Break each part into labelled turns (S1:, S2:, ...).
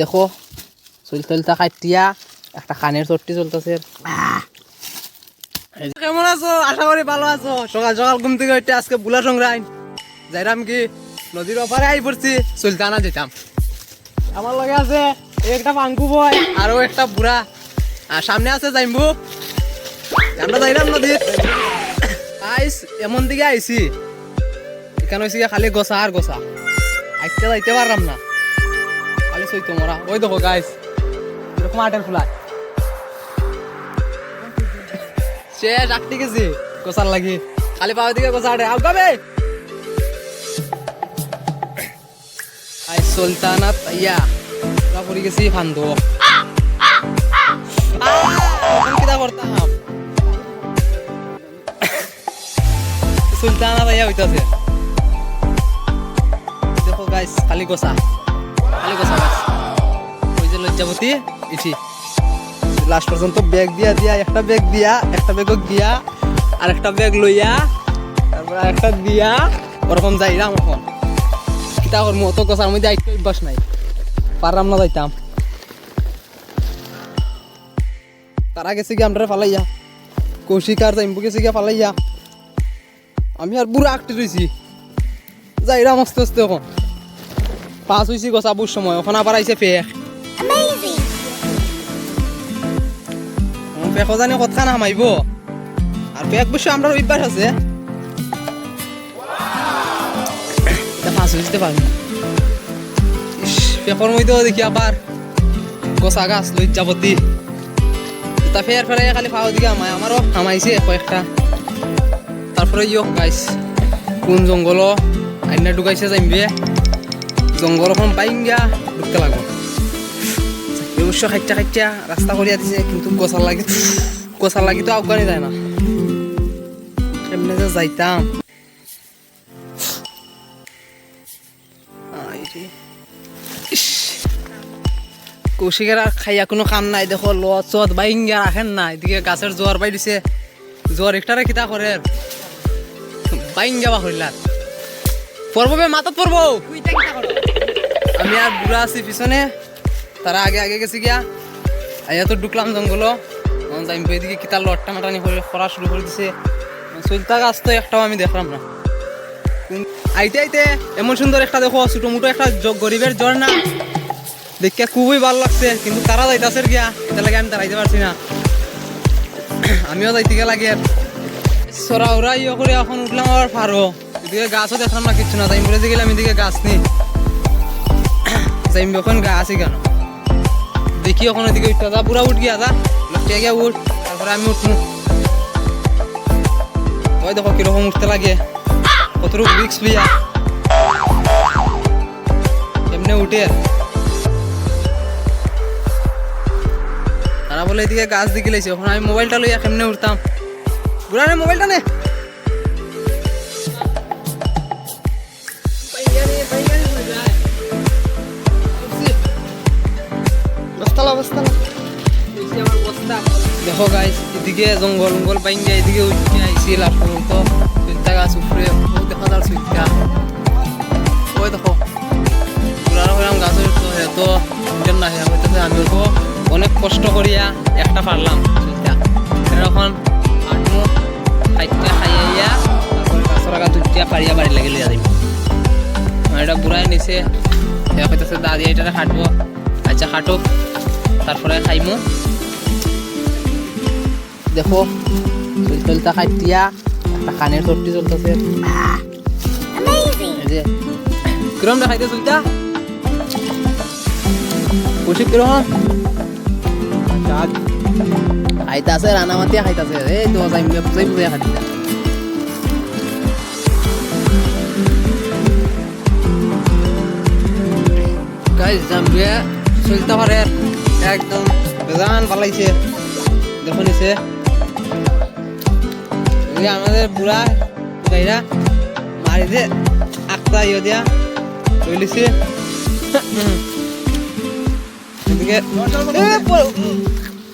S1: দেখো চুল চলতা কাটিয়া একটা কানের চট্টি চলতেছে। কেমন আছো? আশা করি ভালো আছো। সকাল সকাল ঘুম থেকে উঠে আজকে বুলা সংগ্রাম। যাইরাম কি নদীর ওপারে আই পড়ছি সুলতানা যেতাম। আমার লগে আছে একটা পাঙ্কু বয় আরও একটা বুড়া। আর সামনে আছে যাইমবু আমরা যাইলাম নদীর। আইস, এমন দিকে আইছি। এখানে হয়েছে খালি গোসা আর গোসা। আইতে যাইতে পারলাম না। খালি সইতো মরা ওই দেখো গাইস এরকম আটের ফুলায় সে ডাকতে গেছি, গোসার লাগি। খালি পাওয়ার দিকে গোসা আটে আউ গাবে আই সুলতানাত, ইয়া পুরা পড়ে গেছি ফান্দো। হইতাছে। দেখো গাইস খালি গোসা। খালি গোসা ওই যে লজ্জাবতী ইছি। লাস্ট পর্যন্ত ব্যাগ দিয়া দিয়া, একটা ব্যাগ দিয়া, একটা ব্যাগ দিয়া আর একটা ব্যাগ লইয়া, তারপর একটা দিয়া, ওরকম যাইলাম এখন। কিতা অভ্যাস নাই। পারলাম না যাইতাম। তারা গেছে কি আমরা ফালাইয়া কৌশিক আর গেছে গিয়া ফালাইয়া, আমি আর বুড়া আঁকতে রয়েছি যাইরাম আস্তে আস্তে এখন। হয়েছি সময়, এখন আবার আইছে ফেক ফেকো জানি কথা না মাইব আর ফেক বসে আমরা অভ্যাস আছে। এটা মধ্যেও দেখি আবার গছা গাছ লই যাবতি। তা ফের ফেরাই খালি ফাও দিকে আমায় আমারও আমাইছে কয়েকটা তারপরে ইয়ক গাইস কোন জঙ্গল আইনা ঢুকাইছে যাইমবে জঙ্গল এখন বাইঙ্গা ঢুকতে লাগবো অবশ্য খাইটা খাইটা রাস্তা করিয়া দিছে কিন্তু গোসার লাগি গোসার লাগি তো আফগানি যায় না। এমনি যে যাইতাম কৌশিকের আর খাইয়া কোনো কাম নাই, দেখো লত চত বাইঙ্গা রাখেন না। এদিকে গাছের জোয়ার বাই দিছে। জোয়ার একটারে কিতা করে বাইঙ্গা বা হইলার বে মাথাত পড়ব আমি আর বুড়া আছি, পিছনে তারা আগে আগে গেছে গিয়া। আইয়া তো ঢুকলাম জঙ্গল যাইম এদিকে কিতা লট্টা মাটানি করে করা শুরু করে দিছে। চলতা গাছ তো একটাও আমি দেখলাম না। আইতে আইতে, এমন সুন্দর একটা দেখো, ছোটো মোটো একটা গরিবের ঝর্ণা দেখে খুবই ভালো লাগছে, কিন্তু তারা যাইতাছে গিয়া এটা লাগে আমি দাঁড়াইতে পারছি না। আমিও যাইতে গিয়ে লাগে। সরা ওরা ইয়ে করে এখন উঠলাম আবার ফারো। এদিকে গাছও দেখলাম না, কিচ্ছু না। যাইম বলে গেলাম এদিকে গাছ নেই। যাইম এখন গাছই কেন? দেখি এখন এদিকে উঠতে যা পুরা উঠ গিয়া যা লটিয়া গিয়া উঠ তারপরে আমি উঠবো ওই দেখো কীরকম উঠতে লাগে কতটুকু রিক্স লিয়া এমনি উঠে তারা বলে এদিকে গাছ দিকে লাইছে ওখানে আমি মোবাইলটা লইয়া কেমনে উঠতাম বুড়া নে মোবাইলটা নে দেখো গাইস এদিকে জঙ্গল জঙ্গল বাইঙ্গা এদিকে উঠে আইছি লাস্ট পর্যন্ত। সুইতা গাছ উপরে দেখা যার সুইতা ওই দেখো পুরানো হইলাম গাছের উঠতে এত না হয়ে হইতেছে, আমি উঠবো অনেক কষ্ট করিয়া একটা পারলাম সুইতা এখন হাঁটমু খাইতে খাইয়া তারপরে গাছের আগা দুটিয়া পারিয়া বাড়ি লাগে আর এটা বুড়াই নিছে হইতেছে দাদি এটা হাঁটবো। আচ্ছা হাঁটুক। তারপরে খাইমু। দেখো চুল চলতা খাইতিয়া একটা কানের চট্টি চলতেছে কিরম দেখাইতে চুলটা? কৌশিক কিরম? খাইতাছে রানামাতিয়া খাইতাছে। এই তো যাই বুঝাই বুঝাই খাইতে চলতে পারে একদম বেজান পালাইছে। দেখো নিছে এই যে আমাদের বুড়া গাইরা মারি যে আখতা ইয়ে দিয়া চলিছে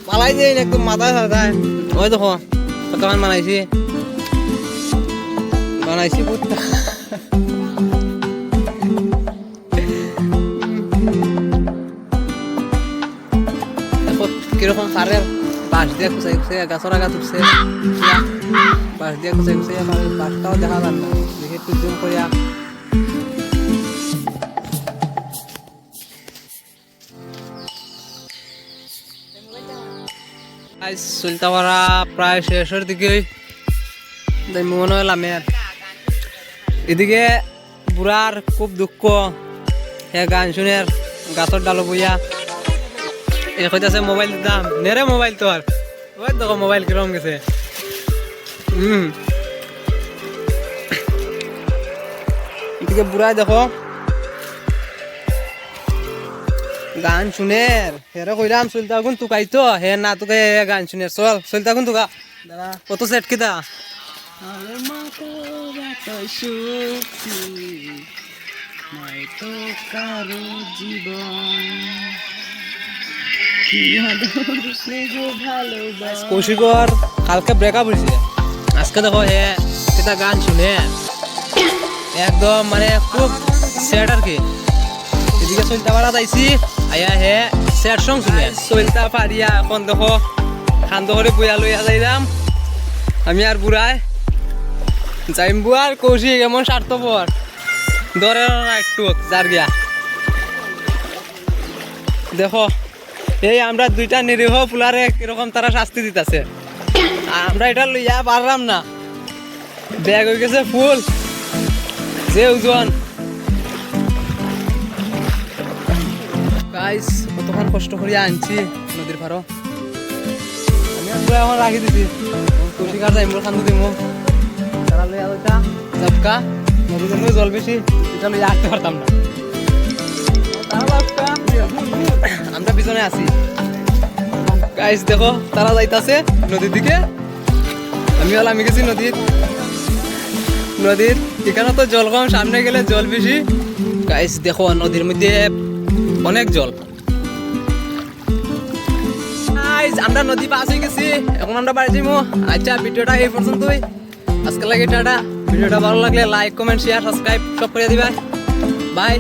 S1: পালাই যে একদম মাথায় সাথায় ওই দেখো কতক্ষণ বানাইছি। বানাইছি বুটটা কীরকম সারের বাঁশ দিয়ে খুঁচাই খুঁচাই গাছর আগা তুলছে বাঁশ দিয়ে খুঁচাই খুঁচাই বাঁশটাও দেখা যান না দেখে একটু জুম করিয়া আজ সুলতাপাড়া প্রায় শেষের মনে হলাম এদিকে বুড়ার খুব দুঃখ হে গান শুনে গাছর ডালো বইয়া এ কইতাছে মোবাইল দিতাম নেরে মোবাইল তোর ওই দেখো মোবাইল কিরম গেছে। হুম এদিকে বুড়াই দেখো। গান শুনের হেরে কইরাম চলতা গুন তুকাই তো? হে না তুকে গান শুনের চল চলতা গুন তুকা? কত সেট কিতা কৌশিকর কালকে ব্রেকআপ হয়েছে। আজকে দেখো হে এটা গান শুনে একদম মানে খুব স্যাড আর কি। এদিকে চলতে পারা যাইছি, আয়া হে স্যাড সং শুনে। চলতে পারিয়া এখন দেখো খান্দ করে বইয়া লইয়া যাইলাম। আমি আর বুড়াই যাইম বুয়ার কৌশিক এমন স্বার্থপর। ধরে না একটু, যার গিয়া। দেখো এই আমরা দুইটা নিরীহ ফুলারে কীরকম তারা শাস্তি দিতেছে। আমরা এটা লইয়া পারলাম না। ব্যাগ হয়ে গেছে ফুল। যে ওজন গাইস কতক্ষণ কষ্ট করিয়া আনছি নদীর পারো আমি আর এখন রাখি দিছি। কৌশিকার যাইমুর খান্দু দিমু। তারা লইয়া ওইটা জাপকা। নদীর জন্য জল বেশি। এটা লইয়া আসতে পারতাম না। পিছনে আছি। গাইস দেখো, তারা যাইতাছে নদীর দিকে। আমি আমি গেছি নদীর। নদীর, এখানে তো জল কম, সামনে গেলে জল বেশি। গাইস দেখো, নদীর মধ্যে অনেক জল। আমরা নদী পাস হয়ে গেছি। এখন আমরা বাড়ি যাব আচ্ছা ভিডিওটা এই পর্যন্তই। আজকে লাগে টাটা। ভিডিওটা ভালো লাগলে লাইক কমেন্ট শেয়ার সাবস্ক্রাইব সব করে দিবা। বাই